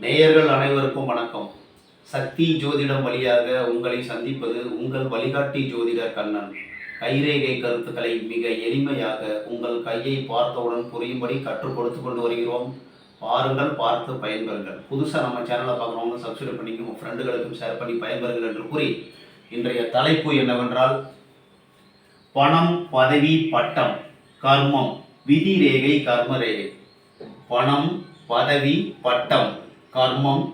நேயர்கள் அனைவருக்கும் வணக்கம். சக்தி ஜோதிடம் வழியாக உங்களை சந்திப்பது உங்கள் வழிகாட்டி ஜோதிடர் கண்ணன். கைரேகை கருத்துக்களை மிக எளிமையாக உங்கள் கையை பார்த்தவுடன் புரியும்படி கற்றுக் கொடுத்து கொண்டு வருகிறோம். பாருங்கள் பார்த்து பயன்பெறுங்கள். புதுசாக நம்ம சேனலை பார்க்குறவங்க சப்ஸ்கிரைப் பண்ணிக்க உங்கள் ஃப்ரெண்டுகளுக்கும் ஷேர் பண்ணி பயன்பெறுங்கள் என்று கூறி இன்றைய தலைப்பு என்னவென்றால் பணம் பதவி பட்டம் கர்மம் விதி ரேகை கர்ம ரேகை. பணம் பதவி பட்டம் கர்மம்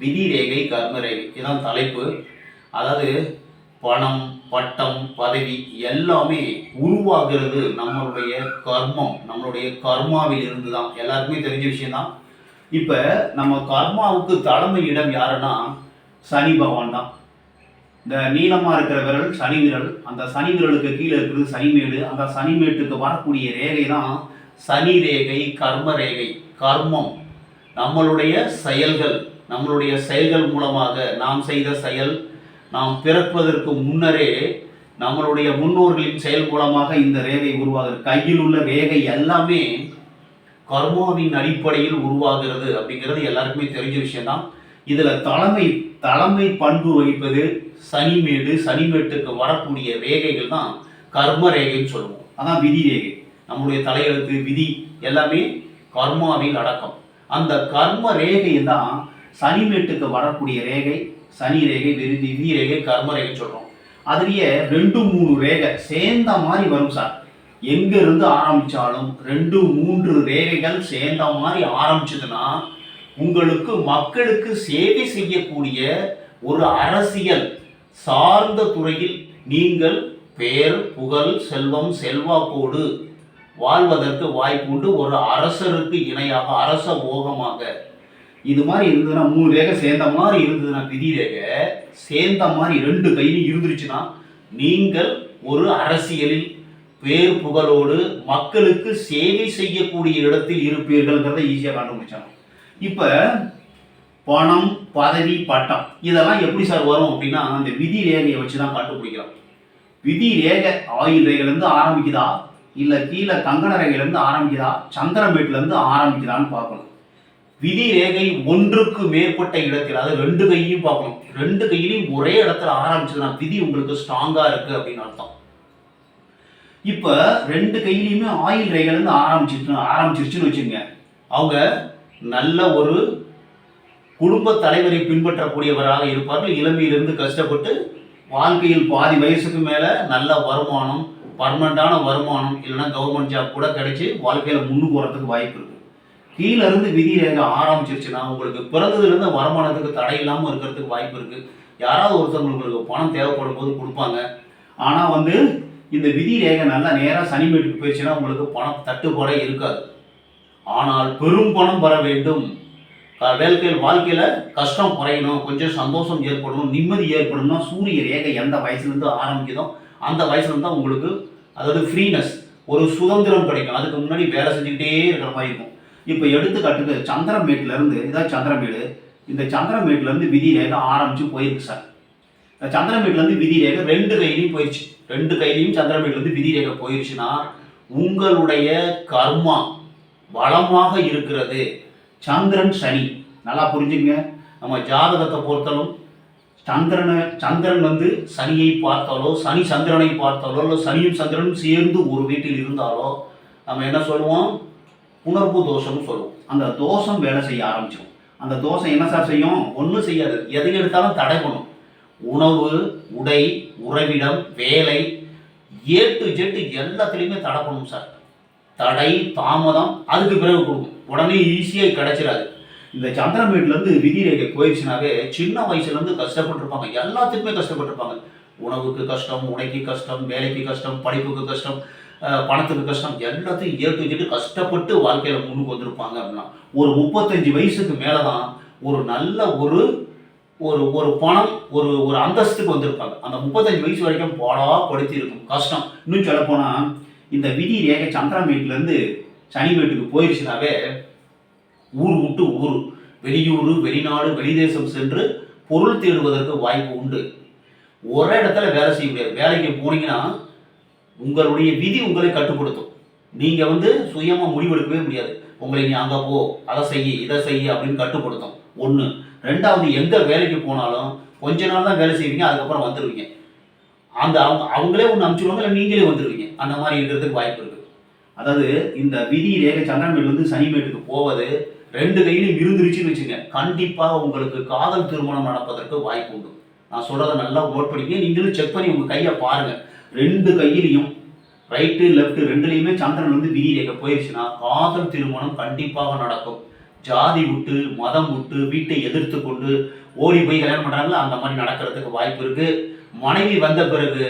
விதி ரேகை கர்ம ரேகை இதான் தலைப்பு. அதாவது பணம் பட்டம் பதவி எல்லாமே உருவாகிறது நம்மளுடைய கர்மம். நம்மளுடைய கர்மாவில் இருந்து தான் எல்லாருக்குமே தெரிஞ்ச விஷயம்தான். இப்போ நம்ம கர்மாவுக்கு தலைமை இடம் யாருன்னா சனி பகவான் தான். இந்த நீளமாக இருக்கிற விரல் சனி விரல். அந்த சனி விரலுக்கு கீழே இருக்கிறது சனிமேடு அந்த சனிமேட்டுக்கு வரக்கூடிய ரேகை தான் சனி ரேகை கர்ம ரேகை கர்மம் நம்மளுடைய செயல்கள் நம்மளுடைய செயல்கள் மூலமாக நாம் செய்த செயல் நாம் பிறப்பதற்கு முன்னரே நம்மளுடைய முன்னோர்களின் செயல் மூலமாக இந்த ரேகை உருவாகுது கையில் உள்ள ரேகை எல்லாமே கர்மாவின் அடிப்படையில் உருவாகிறது அப்படிங்கிறது எல்லாருக்குமே தெரிஞ்ச விஷயம்தான். இதில் தலைமை தலைமை பண்பு வகிப்பது சனிமேடு சனிமேட்டுக்கு வரக்கூடிய ரேகைகள் தான் கர்ம ரேகைன்னு சொல்லுவோம். அதான் விதி ரேகை நம்முடைய தலையெழுத்து விதி எல்லாமே கர்மாவில் அடக்கம். அந்த கர்ம ரேகை தான் சனிமேட்டுக்கு வரக்கூடிய ரேகை சனி ரேகை விருதி விதி ரேகை கர்ம ரேகை சொல்கிறோம் அதுலேயே ரெண்டு மூணு ரேகை சேர்ந்த மாதிரி வரும் சார். எங்கேருந்து ஆரம்பித்தாலும் ரெண்டு மூன்று ரேகைகள் சேர்ந்த மாதிரி ஆரம்பிச்சதுன்னா உங்களுக்கு மக்களுக்கு சேவை செய்யக்கூடிய ஒரு அரசியல் சார்ந்த துறையில் நீங்கள் பேர் புகழ் செல்வம் செல்வாக்கோடு வாழ்வதற்கு வாய்ப்புண்டு. ஒரு அரசருக்கு இணையாக அரச போகமாக. இது மாதிரி இருந்ததுன்னா மூணு ரேகை சேர்ந்த மாதிரி இருந்ததுன்னா விதி ரேகை சேர்ந்த மாதிரி ரெண்டு கையிலும் இருந்துருச்சுன்னா நீங்கள் ஒரு அரசியலில் பேர் புகழோடு மக்களுக்கு சேவை செய்யக்கூடிய இடத்தில் இருப்பீர்கள்ங்கிறத ஈஸியாக கண்டுபிடிச்சாங்க இப்போ பணம் பதவி பட்டம் இதெல்லாம் எப்படி சார் வரும் அப்படின்னா அந்த விதி ரேகையை வச்சு தான் கண்டுபிடிக்கிறோம். விதி ரேகை ஆயுள் ரேகையிலேருந்து ஆரம்பிக்குதா? இல்லை கீழே கங்கண ரேகையிலேருந்து ஆரம்பிக்குதா சந்திரமேட்லேருந்து ஆரம்பிக்குதான்னு பார்க்கணும். விதி ரேகை ஒன்றுக்கு மேற்பட்ட இடத்தில் அதாவது ரெண்டு கையையும் பார்க்கணும். ரெண்டு கையிலையும் ஒரே இடத்துல ஆரம்பிச்சதுன்னா விதி உங்களுக்கு ஸ்ட்ராங்காக இருக்குது அப்படின்னு அர்த்தம். இப்போ ரெண்டு கையிலையுமே ஆயில் ரேகையிலேருந்து ஆரம்பிச்சிட்டு ஆரம்பிச்சிருச்சுன்னு வச்சுங்க. அவங்க நல்ல ஒரு குடும்ப தலைவரை பின்பற்றக்கூடியவராக இருப்பார்கள். இளமையிலிருந்து கஷ்டப்பட்டு வாழ்க்கையில் பாதி வயசுக்கு மேலே நல்ல வருமானம் பர்மனண்டான வருமானம் இல்லைன்னா கவர்மெண்ட் ஜாப் கூட கிடைச்சி வாழ்க்கையில் முன்னு போகிறதுக்கு வாய்ப்பு இருக்குது கீழேருந்து விதி ரேகை ஆரம்பிச்சிருச்சுன்னா உங்களுக்கு பிறந்ததுலேருந்து வருமானத்துக்கு தடை இல்லாமல் இருக்கிறதுக்கு வாய்ப்பு இருக்குது யாராவது ஒருத்தவங்க உங்களுக்கு பணம் தேவைப்படும் போது கொடுப்பாங்க. ஆனால் வந்து இந்த விதி ரேகை நல்லா நேராக சனி சனிமேட்டுக்கு போயிடுச்சுன்னா உங்களுக்கு பணம் தட்டுப்பாடே இருக்காது. ஆனால் பெரும் பணம் வர வேண்டும். க- வாழ்க்கையில் வாழ்க்கையில் கஷ்டம் குறையணும் கொஞ்சம் சந்தோஷம் ஏற்படணும் நிம்மதி ஏற்படணும்னா சூரிய ரேகை எந்த வயசுலேருந்து ஆரம்பிக்குதோ அந்த வயசில் தான் உங்களுக்கு அதாவது ஃப்ரீனஸ் ஒரு சுதந்திரம் கிடைக்கும். அதுக்கு முன்னாடி வேலை செஞ்சுக்கிட்டே இருக்கிற மாதிரி இருக்கும். இப்போ எடுத்துக்காட்டுக்கு சந்திரமேட்ல இருந்து இதான் சந்திரமேடு. இந்த சந்திரமேட்ல இருந்து விதி ரேகை ஆரம்பிச்சு போயிருக்கு சார். இந்த சந்திரமேட்ல இருந்து விதி ரேகை ரெண்டு கையிலையும் போயிடுச்சு ரெண்டு கையிலையும் சந்திரமேட்ல இருந்து விதி ரேகை போயிடுச்சுன்னா உங்களுடைய கர்மா வளமாக இருக்கிறது. சந்திரன் சனி. நல்லா புரிஞ்சுங்க நம்ம ஜாதகத்தை பொறுத்தலும் சந்திரனை சந்திரன் வந்து சனியை பார்த்தாலோ சனி சந்திரனை பார்த்தாலோ இல்லை சனியும் சந்திரனும் சேர்ந்து ஒரு வீட்டில் இருந்தாலோ நம்ம என்ன சொல்லுவோம்? உணர்வு தோஷம்னு சொல்லுவோம். அந்த தோஷம் வேலை செய்ய ஆரம்பிச்சிடும் அந்த தோஷம் என்ன சார் செய்யும்? ஒன்றும் செய்யாது. எதை எடுத்தாலும் தடை பண்ணும். உணவு உடை உறவிடம் வேலை ஏ டு ஜெட்டு எல்லாத்துலேயுமே தடை பண்ணும் சார். தடை தாமதம் அதுக்கு பிறகு கொடுக்கும். உடனே ஈஸியாக கிடைச்சிடாது. இந்த சந்திரமேட்லேருந்து விதி ரேகை போயிடுச்சுனாவே சின்ன வயசுலேருந்து கஷ்டப்பட்டிருப்பாங்க. எல்லாத்துக்குமே கஷ்டப்பட்டிருப்பாங்க. உணவுக்கு கஷ்டம் உடைக்கு கஷ்டம் வேலைக்கு கஷ்டம் படிப்புக்கு கஷ்டம் பணத்துக்கு கஷ்டம் எல்லாத்தையும் ஏற்று வச்சுட்டு கஷ்டப்பட்டு வாழ்க்கையில் முன்னுக்கு வந்திருப்பாங்க அப்படின்னா ஒரு முப்பத்தஞ்சு வயசுக்கு மேலே தான் ஒரு நல்ல ஒரு ஒரு ஒரு பணம் ஒரு ஒரு அந்தஸ்துக்கு வந்திருப்பாங்க. அந்த முப்பத்தஞ்சு வயசு வரைக்கும் பாடா படுத்தி இருக்கும் கஷ்டம். இன்னும் சொல்லப்போனால் இந்த விதி ரேகை சந்திரமேட்லேருந்து சனிமேட்டுக்கு போயிடுச்சுனாவே ஊர் விட்டு ஊர் வெளியூர் வெளிநாடு வெளிதேசம் சென்று பொருள் தேடுவதற்கு வாய்ப்பு உண்டு. ஒரே இடத்துல வேலை செய்ய முடியாது. வேலைக்கு போனீங்கன்னா உங்களுடைய விதி உங்களை கட்டுப்படுத்தும். நீங்கள் வந்து சுயமாக முடிவெடுக்கவே முடியாது. உங்களை நீ அங்கே போ அதை செய்ய இதை செய்ய அப்படின்னு கட்டுப்படுத்தும். ஒன்று ரெண்டாவது எந்த வேலைக்கு போனாலும் கொஞ்ச நாள் தான் வேலை செய்வீங்க அதுக்கப்புறம் வந்துடுவீங்க அந்த அவங்க அவங்களே ஒன்று அனுப்பிச்சிடுவாங்க இல்லை நீங்களே வந்துடுவீங்க அந்த மாதிரி இருக்கிறதுக்கு வாய்ப்பு இருக்குது அதாவது இந்த விதி ரேகை சந்திரமேடு வந்து சனிமேட்டுக்கு போவது ரெண்டு கையிலும் இருந்துருச்சுன்னு வச்சுங்க. கண்டிப்பாக உங்களுக்கு காதல் திருமணம் நடப்பதற்கு வாய்ப்பு உண்டு. நான் சொல்கிறத நல்லா நோட் பண்ணிக்க நீங்களும் செக் பண்ணி உங்கள் கையை பாருங்க. ரெண்டு கையிலையும் ரைட்டு லெஃப்ட் ரெண்டுலேயுமே சந்திரன் வந்து விதி ரேகை போயிடுச்சுன்னா காதல் திருமணம் கண்டிப்பாக நடக்கும். ஜாதி விட்டு மதம் விட்டு வீட்டை எதிர்த்து கொண்டு ஓடி போய் கல்யாணம் பண்ணுறாங்களோ அந்த மாதிரி நடக்கிறதுக்கு வாய்ப்பு இருக்குது மனைவி வந்த பிறகு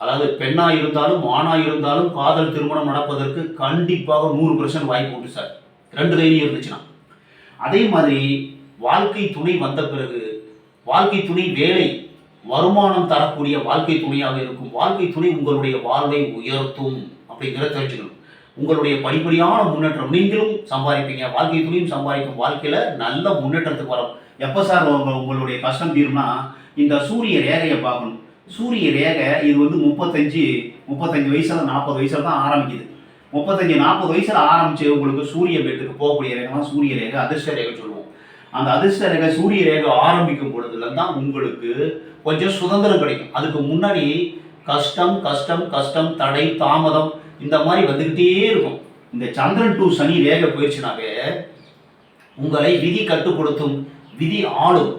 அதாவது பெண்ணாக இருந்தாலும் ஆணாக இருந்தாலும் காதல் திருமணம் நடப்பதற்கு கண்டிப்பாக நூறு பர்சன்ட் வாய்ப்பு உண்டு சார். ரெண்டு தைரியம் இருந்துச்சுன்னா. அதே மாதிரி வாழ்க்கை துணை வந்த பிறகு வாழ்க்கை துணை வேலை வருமானம் தரக்கூடிய வாழ்க்கை துணையாக இருக்கும். வாழ்க்கை துணை உங்களுடைய வாழ்வை உயர்த்தும் அப்படிங்கிற தெரிஞ்சுக்கணும். உங்களுடைய படிப்படியான முன்னேற்றம் நீங்களும் சம்பாதிப்பீங்க. வாழ்க்கை துணையும் சம்பாதிக்கும் வாழ்க்கையில் நல்ல முன்னேற்றத்துக்கு வரும். எப்போ சார் உங்களுடைய கஷ்டம் தீரும்னா இந்த சூரிய ரேகையை பார்க்கணும். சூரிய ரேகை இது வந்து முப்பத்தஞ்சு முப்பத்தஞ்சு வயசுல நாற்பது வயசுல தான் ஆரம்பிக்குது. முப்பத்தஞ்சு நாற்பது வயசுல ஆரம்பிச்சு உங்களுக்கு சூரிய பேட்டுக்கு போகக்கூடிய ரேகை சூரிய ரேகை அதிர்ஷ்ட ரேகை சொல்லுவோம். அந்த அதிர்ஷ்ட ரேகை சூரிய ரேகை ஆரம்பிக்கும் பொழுதுல தான் உங்களுக்கு கொஞ்சம் சுதந்திரம் கிடைக்கும். அதுக்கு முன்னாடி கஷ்டம் கஷ்டம் கஷ்டம் தடை தாமதம் இந்த மாதிரி வந்துக்கிட்டே இருக்கும். இந்த சந்திரன் டு சனி ரேகை போயிடுச்சுனாவே உங்களை விதி கட்டுப்படுத்தும் விதி ஆளும்.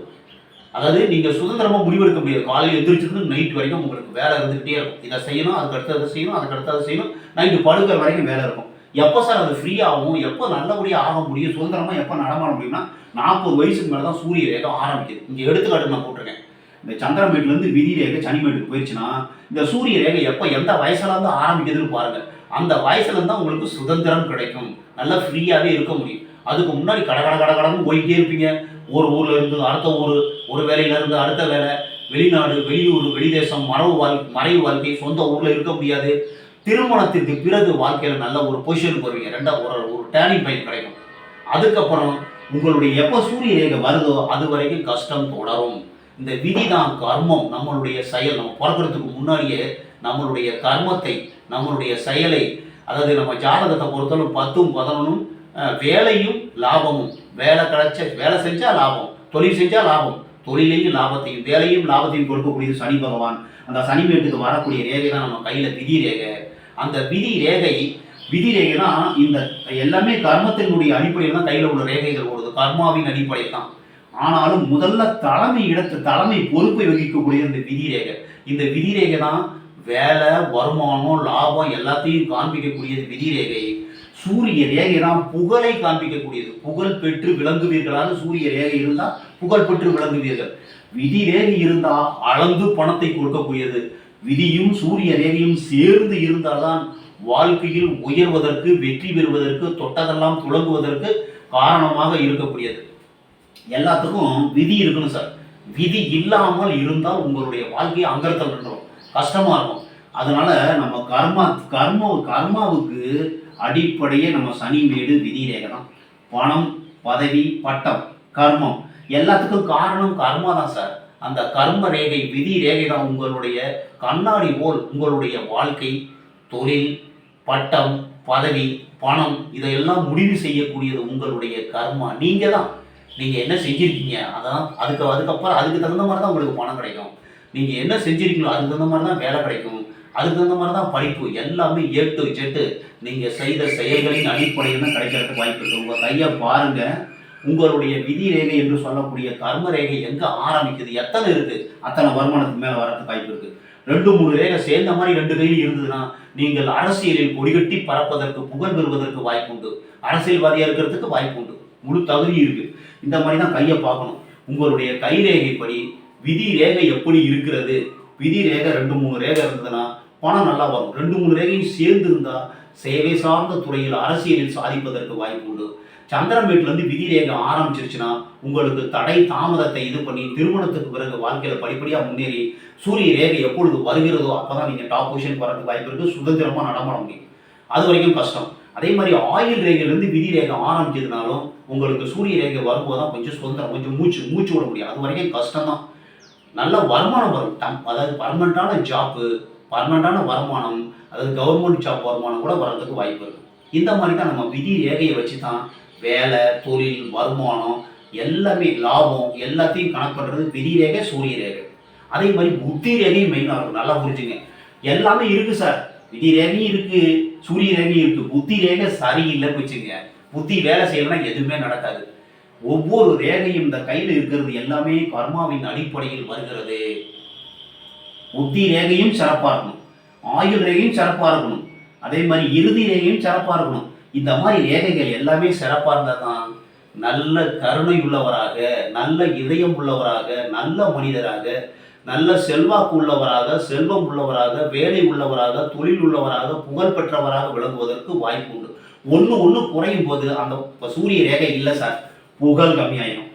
அதாவது நீங்கள் சுதந்திரமாக முடிவெடுக்க முடியாது. காலையில் எழுந்திரிச்சிருந்து நைட் வரைக்கும் உங்களுக்கு வேலை இருந்துகிட்டே இருக்கும். இதை செய்யணும் அதுக்கு அடுத்து அதை செய்யணும் அதுக்கு அடுத்து அதை செய்யணும். நைட்டு படுக்கிற வரைக்கும் வேலை இருக்கும். எப்போ சார் அது ஃப்ரீ ஆகும்? எப்போ நல்லபடியாக ஆக முடியும்? சுதந்திரமாக எப்போ நடமாட முடியும்னா நாற்பது வயசுக்கு மேலே தான் சூரிய ரேகம் ஆரம்பிக்குது. இங்கே எடுத்துக்காட்டு நான் போட்டிருக்கேன். இந்த சந்திரமேட்லேருந்து விதி ரேகை சனிமேட்டுக்கு போயிடுச்சுன்னா இந்த சூரிய ரேகை எப்போ எந்த வயசுல இருந்து ஆரம்பிக்குதுன்னு பாருங்கள் அந்த வயசுலேருந்து தான் உங்களுக்கு சுதந்திரம் கிடைக்கும். நல்லா ஃப்ரீயாகவே இருக்க முடியும். அதுக்கு முன்னாடி கட கட கட கடன்னு போயிட்டே இருப்பீங்க. ஒரு ஊர்ல இருந்து அடுத்த ஊர் ஒரு வேலையில இருந்து அடுத்த வேலை. வெளிநாடு வெளியூர் வெளிதேசம் மரபு வாழ் மறைவு வாழ்க்கை சொந்த ஊர்ல இருக்க முடியாது. திருமணத்திற்கு பிறகு வாழ்க்கையில நல்ல ஒரு பொசிஷனுக்கு வருவீங்க. ரெண்டாவது ஒரு ஒரு டேர்னிங் பாயிண்ட் கிடைக்கும். அதுக்கப்புறம் உங்களுடைய எப்போ சூரிய ரேகை வருதோ அது வரைக்கும் கஷ்டம் தொடரும். இந்த விதி தான் கர்மம். நம்மளுடைய செயல் நம்ம பிறக்கிறதுக்கு முன்னாடியே நம்மளுடைய கர்மத்தை நம்மளுடைய செயலை அதாவது நம்ம ஜாதகத்தை பொறுத்தவரை பத்தும் பதினொன்றும் வேலையும் லாபமும். வேலை கிடைச்ச வேலை செஞ்சால் லாபம். தொழில் செஞ்சால் லாபம். தொழிலையும் லாபத்தையும் வேலையும் லாபத்தையும் கொடுக்கக்கூடியது சனி பகவான். அந்த சனி மேட்டுக்கு வரக்கூடிய ரேகை தான் நம்ம கையில் விதி ரேகை. அந்த விதி ரேகை விதி ரேகை தான் இந்த எல்லாமே கர்மத்தினுடைய அடிப்படையில் தான் கையில் உள்ள ரேகைகள் ஓடுது. கர்மாவின் அடிப்படையில் தான். ஆனாலும் முதல்ல தலைமை இடத்து தலைமை பொறுப்பை வகிக்கக்கூடிய இந்த விதி ரேகை. இந்த விதி ரேகை தான் வேலை வருமானம் லாபம் எல்லாத்தையும் காண்பிக்கக்கூடியது விதி ரேகை. சூரிய ரேகை புகழை காண்பிக்கக்கூடியது. புகழ் பெற்று விளங்குவீர்களாக சூரிய ரேகை இருந்தால் புகழ் பெற்று விளங்குவீர்கள். விதி ரேகை இருந்தால் அளந்து பணத்தை கொடுக்கக்கூடியது. விதியும் சூரிய ரேகையும் சேர்ந்து இருந்தால்தான் வாழ்க்கையில் உயர்வதற்கு வெற்றி பெறுவதற்கு தொட்டதெல்லாம் துளங்குவதற்கு காரணமாக இருக்கக்கூடியது. எல்லாத்துக்கும் விதி இருக்கணும் சார். விதி இல்லாமல் இருந்தால் உங்களுடைய வாழ்க்கையை அங்கரத்தில் நின்றோம் கஷ்டமா இருக்கும். அதனால நம்ம கர்மா கர்ம கர்மாவுக்கு அடிப்படையே நம்ம சனி மேடு விதிரேகை தான் பணம் பதவி பட்டம் கர்மம். எல்லாத்துக்கும் காரணம் கர்மா தான் சார். அந்த கர்ம ரேகை விதி ரேகை தான் உங்களுடைய கண்ணாடி போல் உங்களுடைய வாழ்க்கை தொழில் பட்டம் பதவி பணம் இதையெல்லாம் முடிவு செய்யக்கூடியது உங்களுடைய கர்மா. நீங்கள் தான். நீங்கள் என்ன செஞ்சுருக்கீங்க? அதான் அதுக்கு அதுக்கப்புறம் அதுக்கு தகுந்த மாதிரி தான் உங்களுக்கு பணம் கிடைக்கும். நீங்கள் என்ன செஞ்சிருக்கீங்களோ அதுக்கு தகுந்த மாதிரி தான் வேலை கிடைக்கும். அதுக்கு தகுந்த மாதிரி தான் படிப்பு. எல்லாமே ஏ டு ஜெட்டு நீங்கள் செய்த செயல்களின் அடிப்படையில் தான் கிடைக்கிறதுக்கு வாய்ப்பு இருக்குது உங்கள் கையை பாருங்கள் உங்களுடைய விதி ரேகை என்று சொல்லக்கூடிய கர்ம ரேகை எங்கே ஆரம்பிக்குது? எத்தனை இருக்குது அத்தனை வருமானத்துக்கு மேலே வரதுக்கு வாய்ப்பு இருக்குது ரெண்டு மூணு ரேகை சேர்ந்த மாதிரி ரெண்டு கையில் இருந்ததுன்னா நீங்கள் அரசியலில் கொடிகட்டி பறப்பதற்கு புகழ் பெறுவதற்கு வாய்ப்பு உண்டு. அரசியல்வாதியாக இருக்கிறதுக்கு வாய்ப்பு உண்டு. முழு தகுதி இருக்குது இந்த மாதிரி தான் கையை பார்க்கணும். உங்களுடைய கை ரேகைப்படி விதி ரேகை எப்படி இருக்கிறது? விதி ரேகை ரெண்டு மூணு ரேகை இருந்ததுன்னா பணம் நல்லா வரும். ரெண்டு மூணு ரேகையும் சேர்ந்து இருந்தால் சேவை சார்ந்த துறையில் அரசியலில் சாதிப்பதற்கு வாய்ப்பு உண்டு. சந்திரன் வீட்டிலேருந்து விதி ரேகை ஆரம்பிச்சிருச்சுன்னா உங்களுக்கு தடை தாமதத்தை இது பண்ணி திருமணத்துக்கு பிறகு வாழ்க்கையில் படிப்படியாக முன்னேறி சூரிய ரேகை எப்பொழுது வருகிறதோ அப்போ தான் நீங்கள் டாப் பொசிஷன் வரதுக்கு வாய்ப்பு இருக்குது சுதந்திரமாக நடமாட முடியும். அது வரைக்கும் கஷ்டம். அதே மாதிரி ஆயில் ரேகையிலேருந்து விதி ரேகை ஆரம்பிச்சதுனாலும் உங்களுக்கு சூரிய ரேகை வரும்போது தான் கொஞ்சம் சுதந்திரம் கொஞ்சம் மூச்சு மூச்சு விட முடியும். அது வரைக்கும் கஷ்டம் தான் நல்ல வருமானம் வரும். டம் அதாவது பர்மனண்டான ஜாப்பு பர்மனண்டான வருமானம் அதாவது கவர்மெண்ட் ஜாப் வருமானம் கூட வர்றதுக்கு வாய்ப்பு இருக்கு. இந்த மாதிரி தான் நம்ம விதி ரேகையை வச்சு தான் வேலை தொழில் வருமானம் எல்லாமே லாபம் எல்லாத்தையும் கணக்கு பண்ணுறது விதி ரேகை சூரிய ரேகை. அதே மாதிரி புத்தி ரேகையும் மெயினாக இருக்கும். நல்லா புரிஞ்சுங்க. எல்லாமே இருக்குது சார் விதி ரேகையும் இருக்குது சூரிய ரேகையும் இருக்குது புத்தி ரேகை சரியில்லைன்னு வச்சுங்க. புத்தி வேலை செய்யலைன்னா எதுவுமே நடக்காது. ஒவ்வொரு ரேகையும் இந்த கையில் இருக்கிறது எல்லாமே கர்மாவின் அடிப்படையில் வருகிறது. புத்தி ரேகையும் சிறப்பாக இருக்கணும். ஆயுள் ரேகையும் சிறப்பாக இருக்கணும். அதே மாதிரி இறுதி ரேகையும் சிறப்பாக இருக்கணும். இந்த மாதிரி ரேகைகள் எல்லாமே சிறப்பாக இருந்தால் தான் நல்ல கருணை உள்ளவராக நல்ல இதயம் உள்ளவராக நல்ல மனிதராக நல்ல செல்வாக்கு உள்ளவராக செல்வம் உள்ளவராக வேலை உள்ளவராக தொழில் உள்ளவராக புகழ் பெற்றவராக விளங்குவதற்கு வாய்ப்பு உண்டு. ஒன்று ஒன்று குறையும் போது அந்த சூரிய ரேகை இல்லை சார். புகழ் கம்மியாயிடும்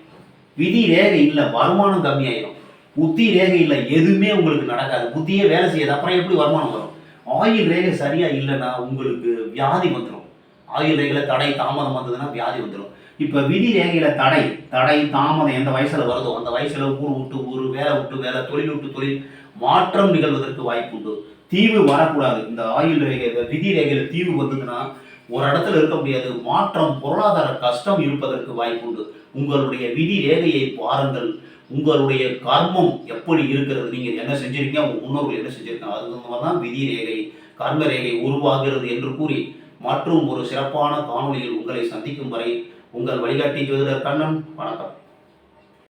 விதி ரேகை இல்லை வருமானம் கம்மியாயிடும் புத்தி ரேகை இல்லை எதுவுமே உங்களுக்கு நடக்காது. புத்தியே வேலை செய்யாது. அப்புறம் எப்படி வருமானம் வரும்? ஆயுள் ரேகை சரியா இல்லைன்னா உங்களுக்கு வியாதி வந்துடும் ஆயுள் ரேகையில் தடை தாமதம் வந்ததுன்னா வியாதி வந்துடும் இப்போ விதி ரேகையில் தடை தடை தாமதம் எந்த வயசில் வருதோ அந்த வயசில் ஊர் விட்டு ஊர் வேலை விட்டு வேலை தொழில் விட்டு தொழில் மாற்றம் நிகழ்வதற்கு வாய்ப்பு உண்டு. தீவு வரக்கூடாது. இந்த ஆயுள் ரேகை விதி ரேகையில் தீவு வந்ததுன்னா ஒரு இடத்துல இருக்க முடியாது. மாற்றம் பொருளாதார கஷ்டம் இருப்பதற்கு வாய்ப்பு உண்டு உங்களுடைய விதி ரேகையை பாருங்கள். உங்களுடைய கர்மம் எப்படி இருக்கிறது? நீங்கள் என்ன செஞ்சிருக்கீங்க? உங்கள் முன்னோர்கள் என்ன செஞ்சிருக்காங்க? அது மாதிரி தான் விதி ரேகை கர்ம ரேகை உருவாகிறது என்று கூறி மற்றும் ஒரு சிறப்பான காணொலியில் உங்களை சந்திக்கும் வரை உங்கள் வழிகாட்டி ஜோதிடர் கண்ணன். வணக்கம்.